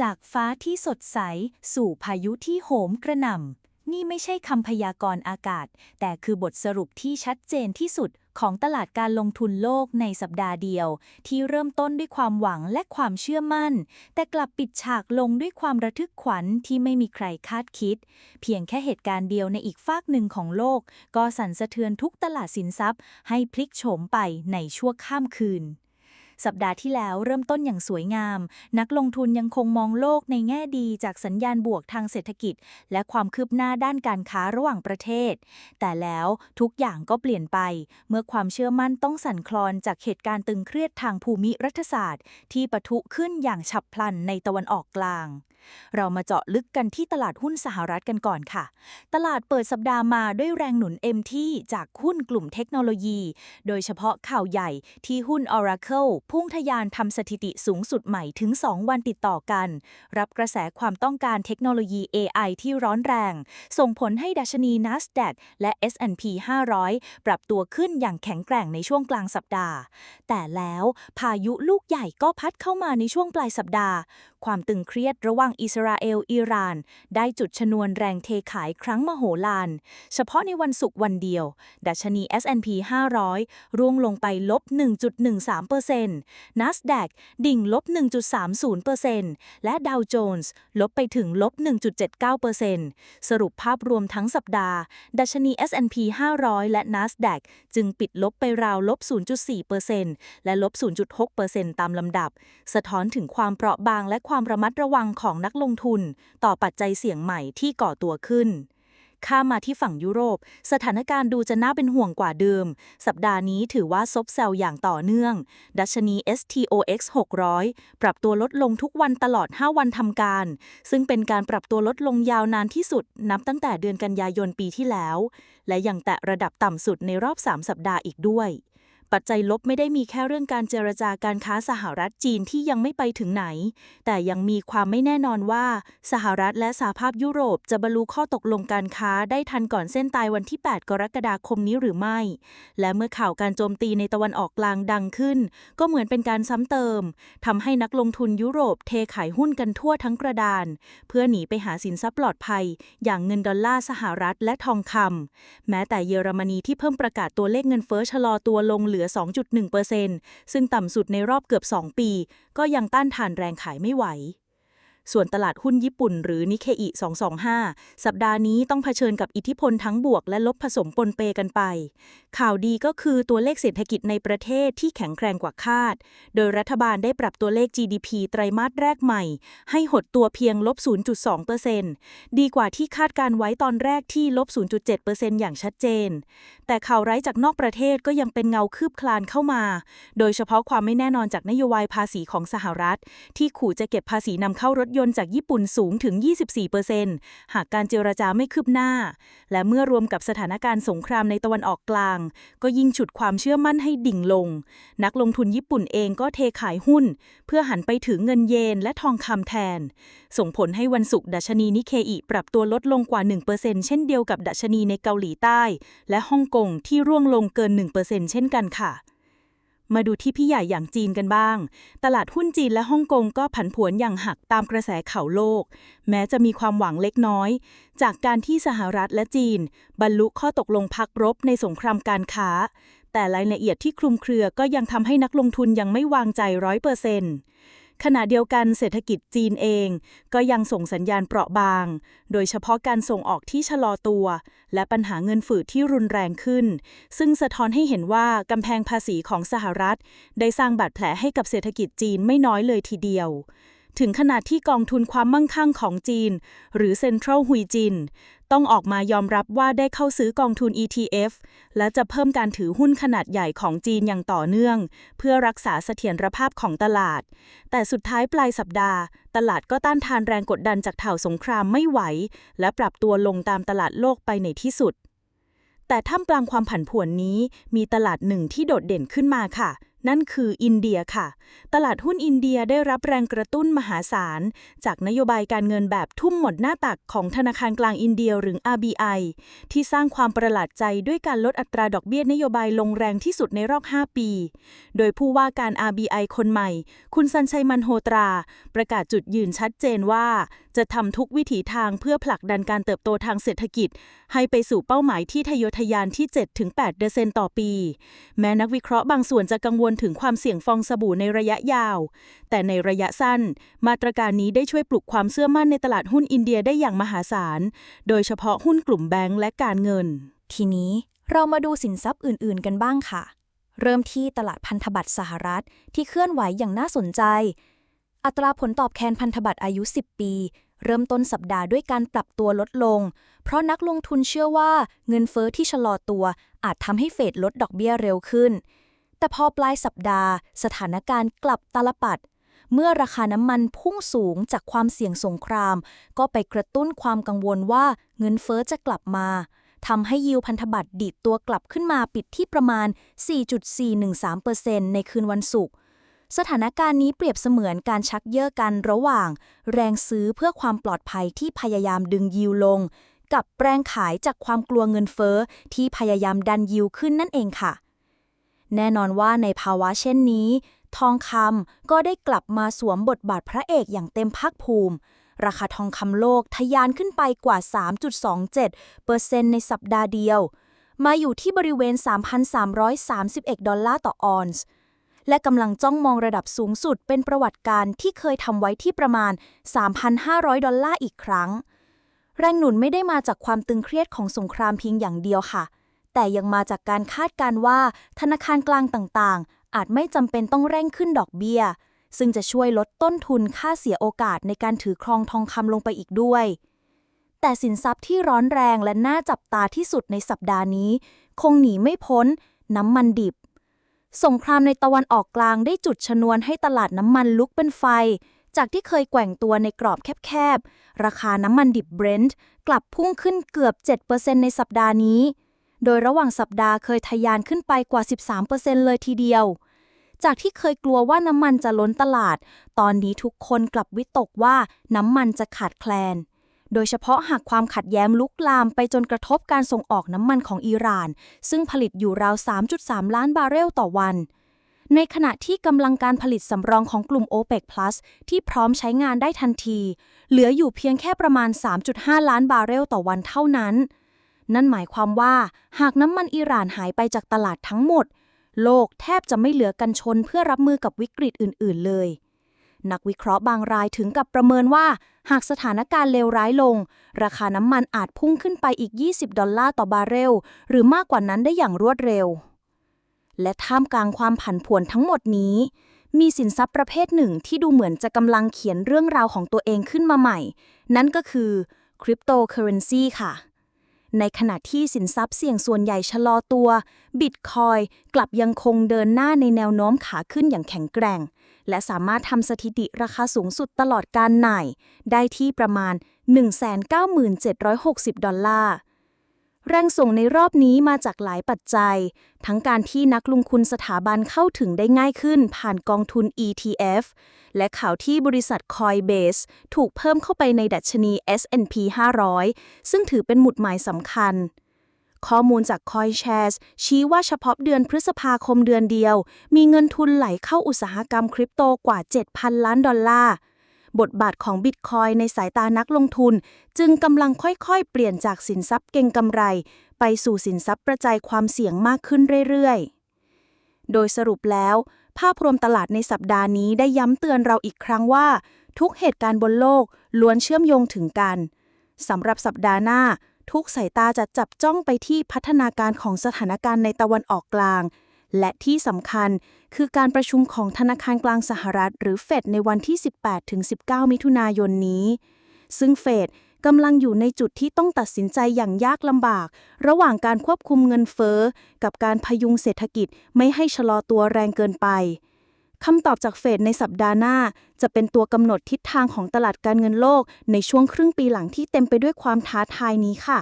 จากฟ้าที่สดใส สู่พายุที่โหมกระหน่ำ นี่ไม่ใช่คำพยากรณ์อากาศ แต่คือบทสรุปที่ชัดเจนที่สุดของตลาดการลงทุนโลกในสัปดาห์เดียว ที่เริ่มต้นด้วยความหวังและความเชื่อมั่น แต่กลับปิดฉากลงด้วยความระทึกขวัญที่ไม่มีใครคาดคิด เพียงแค่เหตุการณ์เดียวในอีกฟากหนึ่งของโลก ก็สั่นสะเทือนทุกตลาดสินทรัพย์ ให้พลิกโฉมไปในชั่วข้ามคืน สัปดาห์ที่แล้วเริ่มต้นอย่างสวยงาม นักลงทุนยังคงมองโลกในแง่ดีจากสัญญาณบวกทางเศรษฐกิจ และความคืบหน้าด้านการค้าระหว่างประเทศ แต่แล้วทุกอย่างก็เปลี่ยนไป เมื่อความเชื่อมั่นต้องสั่นคลอนจากเหตุการณ์ตึงเครียดทางภูมิรัฐศาสตร์ ที่ปะทุขึ้นอย่างฉับพลันในตะวันออกกลาง เรามาเจาะลึกกันที่ตลาดหุ้นสหรัฐกันก่อนค่ะ ตลาดเปิดสัปดาห์มาด้วยแรงหนุนเอ็มที่จากหุ้นกลุ่มเทคโนโลยี โดยเฉพาะข่าวใหญ่ที่หุ้น Oracle พุ่งทะยานทำสถิติสูงสุดใหม่ถึง 2 วันติดต่อกัน รับกระแสความต้องการเทคโนโลยี AI ที่ร้อนแรง ส่งผลให้ดัชนี NASDAQ และ S&P 500 ปรับตัวขึ้นอย่างแข็งแกร่งในช่วงกลางสัปดาห์ แต่แล้วพายุลูกใหญ่ก็พัดเข้ามาในช่วงปลายสัปดาห์ ความตึงเครียดระหว่างอิสราเอลอิหร่าน ได้จุดชนวนแรงเทขายครั้งมโหฬาร เฉพาะในวันศุกร์วันเดียว ดัชนี S&P 500 ร่วงลงไปลบ 1.13% NASDAQ ดิ่งลบ 1.30%และ Dow Jones ลบไปถึงลบ 1.79%สรุปภาพรวมทั้งสัปดาห์ ดัชนี S&P 500 และ NASDAQ จึงปิดลบไปราวลบ 0.4%และลบ 0.6%ตามลำดับ สะท้อนถึงความเปราะบางและความระมัดระวังของนักลงทุน ต่อปัจจัยเสี่ยงใหม่ที่ก่อตัวขึ้น ข้ามมาที่ฝั่งยุโรป สถานการณ์ดูจะน่าเป็นห่วงกว่าเดิม สัปดาห์นี้ถือว่าซบเซาอย่างต่อเนื่อง ดัชนี STOX 600 ปรับตัวลดลงทุกวันตลอด 5 วันทำการ ซึ่งเป็นการปรับตัวลดลงยาวนานที่สุด นับตั้งแต่เดือนกันยายนปีที่แล้ว และยังแตะระดับต่ำสุดในรอบ 3 สัปดาห์อีกด้วย ปัจจัยลบไม่ได้มีแค่เรื่องการเจรจาการค้าสหรัฐจีนที่ยังไม่ไปถึงไหน แต่ยังมีความไม่แน่นอนว่า สหรัฐและสหภาพยุโรปจะบรรลุข้อตกลงการค้าได้ทันก่อนเส้นตายวันที่ 8 กรกฎาคมนี้หรือไม่ และเมื่อข่าวการโจมตีในตะวันออกกลางดังขึ้น ก็เหมือนเป็นการซ้ำเติมทำให้นักลงทุนยุโรปเทขายหุ้นกันทั่วทั้งกระดาน เพื่อหนีไปหาสินทรัพย์ปลอดภัย อย่างเงินดอลลาร์สหรัฐและทองคำแม้แต่เยอรมนีที่เพิ่มประกาศตัวเลขเงินเฟ้อชะลอตัวลงเหลือ2.1%ซึ่งต่ำสุดในรอบเกือบ 2 ปี ก็ยังต้านทานแรงขายไม่ไหว ส่วนตลาดหุ้นญี่ปุ่นหรือนิเคอิ225 สัปดาห์นี้ต้องเผชิญกับอิทธิพลทั้งบวกและลบผสมปนเปกันไป ข่าวดีก็คือตัวเลขเศรษฐกิจในประเทศที่แข็งแกร่งกว่าคาด โดยรัฐบาลได้ปรับตัวเลข GDP ไตรมาสแรกใหม่ ให้หดตัวเพียงลบ 0.2%ดีกว่าที่คาดการไว้ตอนแรกที่ลบ 0.7%อย่างชัดเจน แต่ข่าวร้ายจากนอกประเทศก็ยังเป็นเงาคืบคลานเข้ามา โดยเฉพาะความไม่แน่นอนจากนโยบายภาษีของสหรัฐ ที่ขู่จะเก็บภาษีนำเข้ารถยนต์จากญี่ปุ่นสูงถึง 24%หากการเจรจาไม่คืบหน้า และเมื่อรวมกับสถานการณ์สงครามในตะวันออกกลาง ก็ยิ่งฉุดความเชื่อมั่นให้ดิ่งลง นักลงทุนญี่ปุ่นเองก็เทขายหุ้น เพื่อหันไปถือเงินเยนและทองคำแทน ส่งผลให้วันศุกร์ดัชนีนิเคอิปรับตัวลดลงกว่า 1%เช่นเดียวกับดัชนีในเกาหลีใต้ และฮ่องกงที่ร่วงลงเกิน 1%เช่นกันค่ะ มาดูที่พี่ใหญ่อย่างจีนกันบ้าง ตลาดหุ้นจีนและฮ่องกงก็ผันผวนอย่างหักตามกระแสข่าวโลก แม้จะมีความหวังเล็กน้อย จากการที่สหรัฐและจีน บรรลุข้อตกลงพักรบในสงครามการค้า แต่รายละเอียดที่คลุมเครือก็ยังทำให้นักลงทุนยังไม่วางใจร้อยเปอร์เซ็นต์ ขณะเดียวกันเศรษฐกิจจีนเอง ก็ยังส่งสัญญาณเปราะบาง โดยเฉพาะการส่งออกที่ชะลอตัว และปัญหาเงินฝืดที่รุนแรงขึ้น ซึ่งสะท้อนให้เห็นว่ากำแพงภาษีของสหรัฐ ได้สร้างบาดแผลให้กับเศรษฐกิจจีนไม่น้อยเลยทีเดียวถึงขนาดที่กองทุนความมั่งคั่งของจีน หรือ Central หุยจิน ต้องออกมายอมรับว่าได้เข้าซื้อกองทุน ETF และจะเพิ่มการถือหุ้นขนาดใหญ่ของจีนอย่างต่อเนื่อง เพื่อรักษาเสถียรภาพของตลาด แต่สุดท้ายปลายสัปดาห์ ตลาดก็ต้านทานแรงกดดันจากข่าวสงครามไม่ไหว และปรับตัวลงตามตลาดโลกไปในที่สุด แต่ท่ามกลางความผันผวนนี้ มีตลาดหนึ่งที่โดดเด่นขึ้นมาค่ะ นั่นคืออินเดียค่ะ ตลาดหุ้นอินเดียได้รับแรงกระตุ้นมหาศาล จากนโยบายการเงินแบบทุ่มหมดหน้าตักของธนาคารกลางอินเดียหรือ RBI ที่สร้างความประหลาดใจด้วยการลดอัตราดอกเบี้ยนโยบายลงแรงที่สุดในรอบ 5 ปี โดยผู้ว่าการ RBI คนใหม่ คุณสันชัยมันโฮตรา ประกาศจุดยืนชัดเจนว่า จะทำทุกวิถีทางเพื่อผลักดันการเติบโตทางเศรษฐกิจ ให้ไปสู่เป้าหมายที่ทะเยอทะยานที่ 7-8%ต่อปี แม้นักวิเคราะห์บางส่วนจะกังวลถึงความเสี่ยงฟองสบู่ในระยะยาว แต่ในระยะสั้น มาตรการนี้ได้ช่วยปลุกความเชื่อมั่นในตลาดหุ้นอินเดียได้อย่างมหาศาล โดยเฉพาะหุ้นกลุ่มแบงก์และการเงิน ทีนี้เรามาดูสินทรัพย์อื่น ๆ กันบ้างค่ะ เริ่มที่ตลาดพันธบัตรสหรัฐที่เคลื่อนไหวอย่างน่าสนใจ อัตราผลตอบแทนพันธบัตรอายุ 10 ปี เริ่มต้นสัปดาห์ด้วยการปรับตัวลดลง เพราะนักลงทุนเชื่อว่าเงินเฟอ้อที่ชะลอตัวอาจทำให้เฟดลดดอกเบี้ยเร็วขึ้น แต่พอปลายสัปดาห์ สถานการณ์กลับตาลปัด เมื่อราคาน้ำมันพุ่งสูงจากความเสี่ยงสงคราม ก็ไปกระตุ้นความกังวลว่าเงินเฟอ้อจะกลับมาทำให้ยิวพันธบัตรดีดตัวกลับขึ้นมาปิดที่ประมาณ 4.413%ในคืนวันศุกร์สถานการณ์นี้เปรียบเสมือนการชักเย่อกันระหว่าง แรงซื้อเพื่อความปลอดภัยที่พยายามดึงยิวลง กับแรงขายจากความกลัวเงินเฟ้อที่พยายามดันยิวขึ้นนั่นเองค่ะ แน่นอนว่าในภาวะเช่นนี้ ทองคำก็ได้กลับมาสวมบทบาทพระเอกอย่างเต็มภาคภูมิ ราคาทองคำโลกทะยานขึ้นไปกว่า 3.27%ในสัปดาห์เดียว มาอยู่ที่บริเวณ 3,331 ดอลลาร์ต่อออนซ์และกำลังจ้องมองระดับสูงสุดเป็นประวัติการที่เคยทำไว้ที่ประมาณ 3,500 ดอลลาร์อีกครั้ง แรงหนุนไม่ได้มาจากความตึงเครียดของสงครามเพียงอย่างเดียวค่ะ แต่ยังมาจากการคาดการว่าธนาคารกลางต่างๆ อาจไม่จำเป็นต้องเร่งขึ้นดอกเบี้ย ซึ่งจะช่วยลดต้นทุนค่าเสียโอกาสในการถือครองทองคำลงไปอีกด้วย แต่สินทรัพย์ที่ร้อนแรงและน่าจับตาที่สุดในสัปดาห์นี้ คงหนีไม่พ้น น้ำมันดิบ สงครามในตะวันออกกลางได้จุดชนวนให้ตลาดน้ำมันลุกเป็นไฟจากที่เคยแกว่งตัวในกรอบแคบๆ ราคาน้ำมันดิบเบรนท์กลับพุ่งขึ้นเกือบ 7%ในสัปดาห์นี้ โดยระหว่างสัปดาห์เคยทะยานขึ้นไปกว่า 13%เลยทีเดียว จากที่เคยกลัวว่าน้ำมันจะล้นตลาด ตอนนี้ทุกคนกลับวิตกว่าน้ำมันจะขาดแคลน โดยเฉพาะหากความขัดแย้งลุกลามไปจนกระทบการส่งออกน้ำมันของอิหร่าน ซึ่งผลิตอยู่ราว 3.3 ล้านบาร์เรลต่อวันในขณะที่กำลังการผลิตสำรองของกลุ่ม OPEC Plus ที่พร้อมใช้งานได้ทันที เหลืออยู่เพียงแค่ประมาณ 3.5 ล้านบาร์เรลต่อวันเท่านั้น นั่นหมายความว่าหากน้ำมันอิหร่านหายไปจากตลาดทั้งหมด โลกแทบจะไม่เหลือกันชนเพื่อรับมือกับวิกฤตอื่น ๆ เลย นักวิเคราะห์บางรายถึงกับประเมินว่า หากสถานการณ์เลวร้ายลง ราคาน้ำมันอาจพุ่งขึ้นไปอีก 20 ดอลลาร์ต่อบาร์เรล หรือมากกว่านั้นได้อย่างรวดเร็ว และท่ามกลางความผันผวนทั้งหมดนี้ มีสินทรัพย์ประเภทหนึ่งที่ดูเหมือนจะกำลังเขียนเรื่องราวของตัวเองขึ้นมาใหม่ นั่นก็คือคริปโตเคอเรนซีค่ะ ในขณะที่สินทรัพย์เสี่ยงส่วนใหญ่ชะลอตัวบิตคอยกลับยังคงเดินหน้าในแนวโน้มขาขึ้นอย่างแข็งแกร่ง และสามารถทำสถิติราคาสูงสุดตลอดการไหนได้ที่ประมาณ 19760 ดอลลาร์ แรงส่งในรอบนี้มาจากหลายปัจจัย ทั้งการที่นักลงทุนสถาบันเข้าถึงได้ง่ายขึ้นผ่านกองทุน ETF และข่าวที่บริษัท Coinbase ถูกเพิ่มเข้าไปในดัชนี S&P 500 ซึ่งถือเป็นหมุดหมายสำคัญ ข้อมูลจาก CoinShares ชี้ว่าเฉพาะเดือนพฤษภาคมเดือนเดียว มีเงินทุนไหลเข้าอุตสาหกรรมคริปโตกว่า 7,000 ล้านดอลลาร์ บทบาทของบิตคอยในสายตานักลงทุน จึงกำลังค่อยๆ เปลี่ยนจากสินทรัพย์เก่งกำไร ไปสู่สินทรัพย์กระจายความเสี่ยงมากขึ้นเรื่อยๆ โดยสรุปแล้ว ภาพรวมตลาดในสัปดาห์นี้ได้ย้ำเตือนเราอีกครั้งว่า ทุกเหตุการณ์บนโลกล้วนเชื่อมโยงถึงกันสำหรับสัปดาห์หน้า ทุกสายตาจะจับจ้องไปที่พัฒนาการของสถานการณ์ในตะวันออกกลาง และที่สำคัญ คือการประชุมของธนาคารกลางสหรัฐ หรือเฟดในวันที่ 18-19 มิถุนายนนี้ ซึ่งเฟดกำลังอยู่ในจุดที่ต้องตัดสินใจอย่างยากลำบาก ระหว่างการควบคุมเงินเฟ้อ กับการพยุงเศรษฐกิจไม่ให้ชะลอตัวแรงเกินไปคำตอบจากเฟดในสัปดาห์หน้า จะเป็นตัวกำหนดทิศทางของตลาดการเงินโลก ในช่วงครึ่งปีหลังที่เต็มไปด้วยความท้าทายนี้ค่ะ